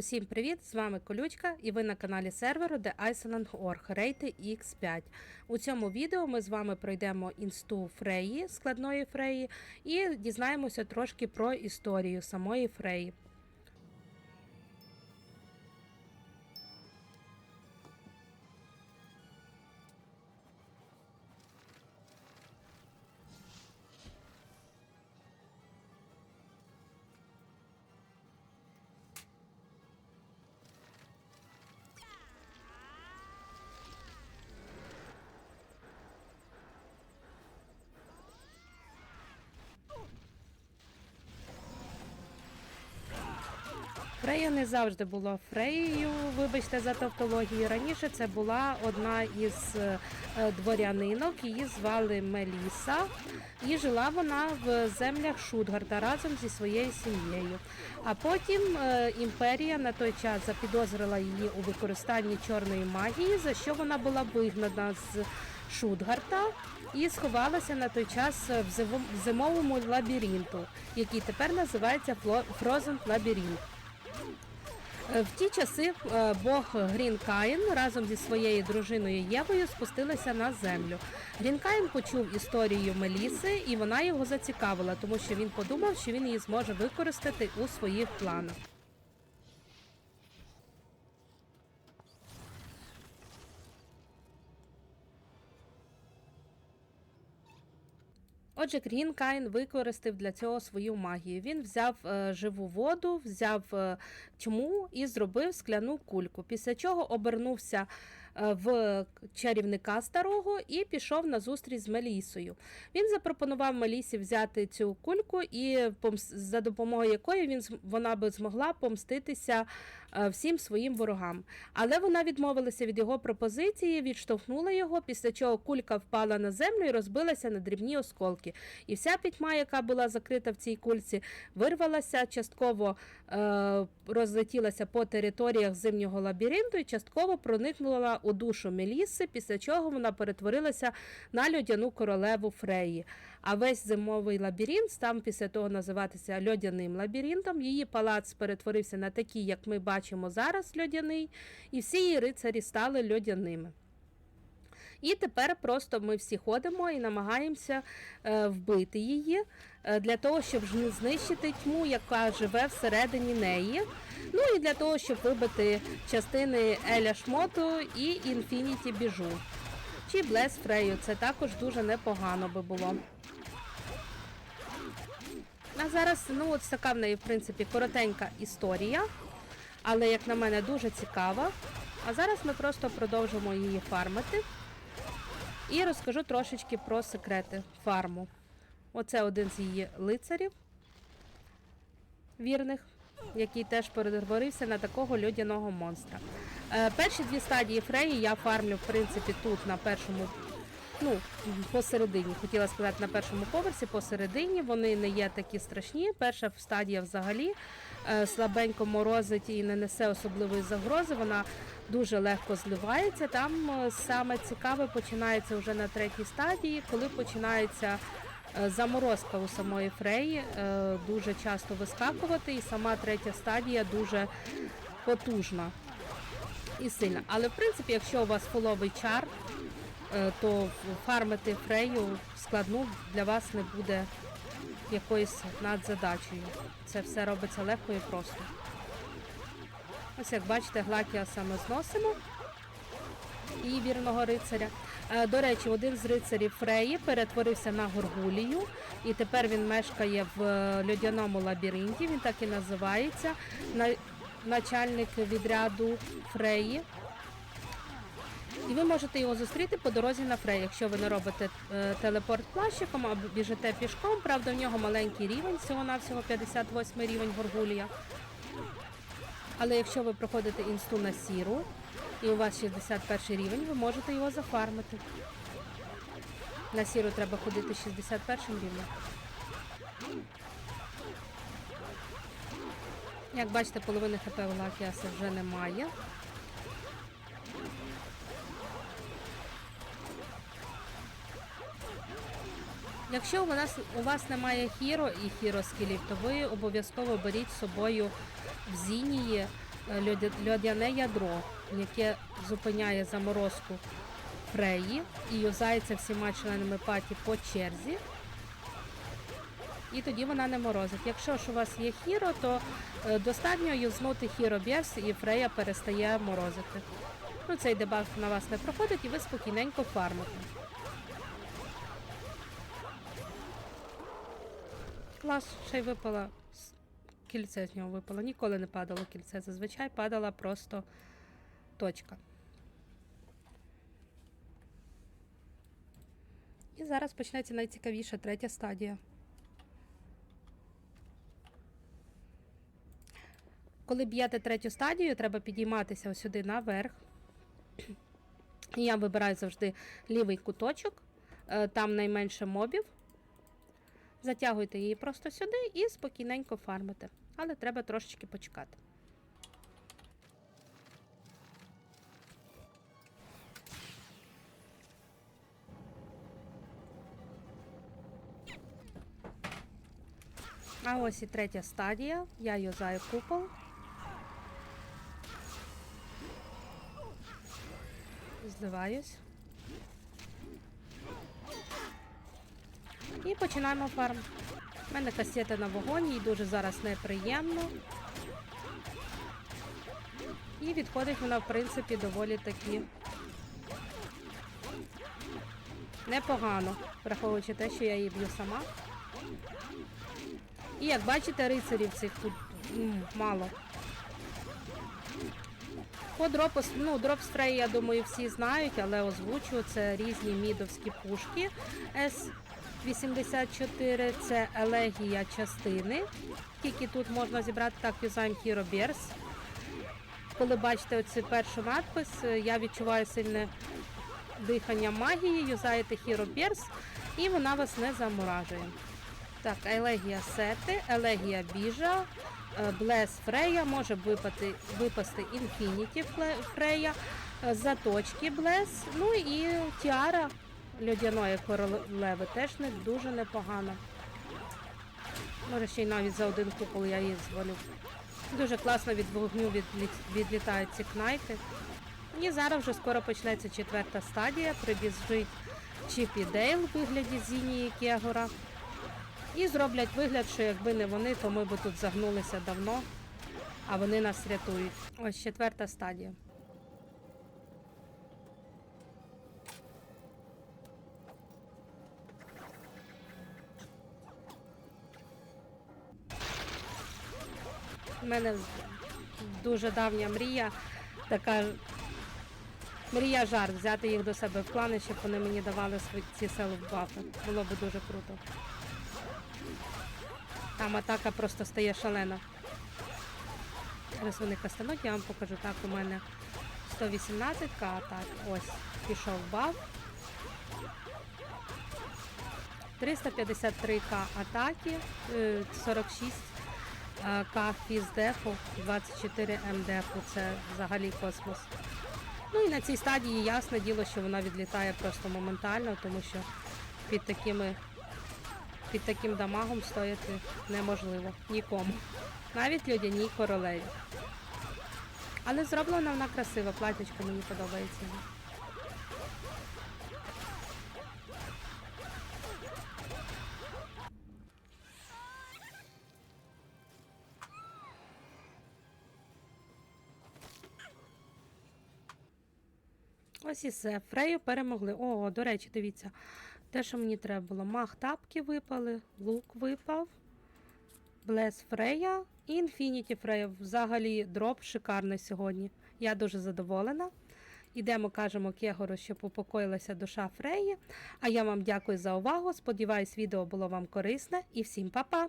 Усім привіт! З вами Колючка і ви на каналі серверу The Iceland.org рейти X5. У цьому відео ми з вами пройдемо інсту Фреї, складної Фреї, і дізнаємося трошки про історію самої Фреї. Фрея не завжди була Фреєю, вибачте за тавтологію. Раніше це була одна із е, дворянинок, її звали Меліса, і жила вона в землях Шутгарда разом зі своєю сім'єю. А потім е, імперія на той час запідозрила її у використанні чорної магії, за що вона була вигнана з Шутгарта і сховалася на той час в зимовому лабіринту, який тепер називається Frozen Labyrinth. Е, В ті часи Бог Бог Грінкаїн разом зі своєю дружиною Євою спустилися на землю. Грінкаїн почув історію Меліси, і вона його зацікавила, тому що він подумав, що він її зможе використати у своїх планах. Отже, Грінкайн використав для цього свою магію. Він взяв е, живу воду, взяв е, тьму і зробив скляну кульку. Після чого обернувся в чарівника старого і пішов на зустріч з Мелісою. Він запропонував Мелісі взяти цю кульку, і за допомогою якої він вона би змогла помститися е, всім своїм ворогам. Але вона відмовилася від його пропозиції, відштовхнула його, після чого кулька впала на землю і розбилася на дрібні осколки. І вся пітьма, яка була закрита в цій кульці, вирвалася, частково е, розлетілася по територіях зимнього лабіринту і частково проникнула у душу Меліси, після чого вона перетворилася на льодяну королеву Фреї. А весь зимовий лабіринт став після того називатися льодяним лабіринтом. Її палац перетворився на такий, як ми бачимо зараз, льодяний, і всі її рицарі стали льодяними. І тепер просто ми всі ходимо і намагаємося е, вбити її е, для того, щоб знищити тьму, яка живе всередині неї. Ну і для того, щоб вибити частини Еля Шмоту і Інфініті Біжу. Чи Блес Фрею. Це також дуже непогано би було. А зараз, ну, от така в неї, в принципі, коротенька історія, але, як на мене, дуже цікава. А зараз ми просто продовжимо її фармити. І розкажу трошечки про секрети фарму. Оце один з її лицарів вірних, який теж перетворився на такого льодяного монстра. Е, перші дві стадії Фреї я фармлю, в принципі, тут на першому, ну, посередині, хотіла сказати, на першому поверсі, посередині. Вони не є такі страшні. Перша стадія взагалі е, слабенько морозить і не несе особливої загрози. Вона дуже легко зливається. Там е, саме цікаве починається вже на третій стадії, коли починається е, заморозка у самої фреї, е, дуже часто вискакувати, і сама третя стадія дуже потужна і сильна. Але в принципі, якщо у вас фоловий чар, то фармити фрею складну для вас не буде якоюсь надзадачею. Це все робиться легко і просто. Ось як бачите, Глакіаса ми зносимо і вірного рицаря. Е, До речі, один з рицарів Фреї перетворився на горгулію, і тепер він мешкає в е, льодяному лабіринті. Він так і називається. Начальник відряду Фреї. І ви можете його зустріти по дорозі на Фрей, якщо ви не робите е, телепорт плащиком або біжите пішком. Правда, в нього маленький рівень, всього-навсього 58 рівень горгулія. Але якщо ви проходите інсту на сіру і у вас 61 рівень, ви можете його зафармити. На сіру треба ходити 61 рівнем. Як бачите, половини хп у Лакіаса вже немає. Якщо у нас у вас немає хіро і хіро скілів, то ви обов'язково беріть з собою в Зінії е, льодяне ядро, яке зупиняє заморозку фреї і юзається всіма членами паті по черзі. І тоді вона не морозить. Якщо ж у вас є хіро, то е, достатньо юзнути хіро Берс і фрея перестає морозити. Ну, цей дебаг на вас не проходить і ви спокійненько фармите. Клас, ще й випала кільце з нього випало. Ніколи не падало кільце. Зазвичай падала просто точка. І зараз почнеться найцікавіша третя стадія. Коли б'єте третю стадію, треба підійматися сюди наверх. Я вибираю завжди лівий куточок, е, там найменше мобів. Затягуйте її просто сюди і спокійненько фармите. Але треба трошечки почекати. А ось і третя стадія. Я юзаю купол. Зливаюсь. І починаємо фарм. У мене касета на вогоні, їй дуже зараз неприємно. І відходить вона, в принципі, доволі таки непогано, враховуючи те, що я її б'ю сама. І як бачите, рицарів цих тут м, мало. По дропу, ну, дроп стрей, я думаю, всі знають, але озвучу це різні мідовські пушки. С-84 це елегія частини. Тільки тут можна зібрати так Hero Bears. Коли бачите оцей перший надпис, е, я відчуваю сильне дихання магії, юзаєте Hero Bears, і вона вас не заморажує. Так, елегія сети, елегія біжа, е, Блес Фрея, може випати, випасти Інфініті Фрея, е, заточки Блес, ну і Тіара льодяної королеви теж не дуже непогано. Може ще й навіть за один купол я її звалю. Дуже класно від вогню відлі- відлітають ці кнайти. І зараз вже скоро почнеться четверта стадія. Прибіжить Чіп і Дейл в вигляді Зіні і Кегора. І зроблять вигляд, що якби не вони, то ми би тут загнулися давно, а вони нас рятують. Ось четверта стадія. У мене дуже давня мрія, така мрія жарт взяти їх до себе в плани, щоб вони мені давали свої ці селф-бафи. Було б дуже круто. Там атака просто стає шалена. Зараз вони кастануть, я вам покажу. Так, у мене 118к атак. Ось, пішов баф. 353к атаки, е, 46 е, к фіздефу, 24 МДФу. Це взагалі космос. Ну і на цій стадії ясне діло, що вона відлітає просто моментально, тому що під такими під таким дамагом стояти неможливо нікому. Навіть людяній королеві. Але зроблена вона красиво, платячко мені подобається. Ось і все. Фрею перемогли. О, до речі, дивіться. Те, що мені треба було. Мах тапки випали, лук випав, Блес Фрея і Інфініті Фрея. Взагалі дроп шикарний сьогодні. Я дуже задоволена. Ідемо, кажемо Кегору, щоб упокоїлася душа Фреї. А я вам дякую за увагу. Сподіваюсь, відео було вам корисне і всім па-па!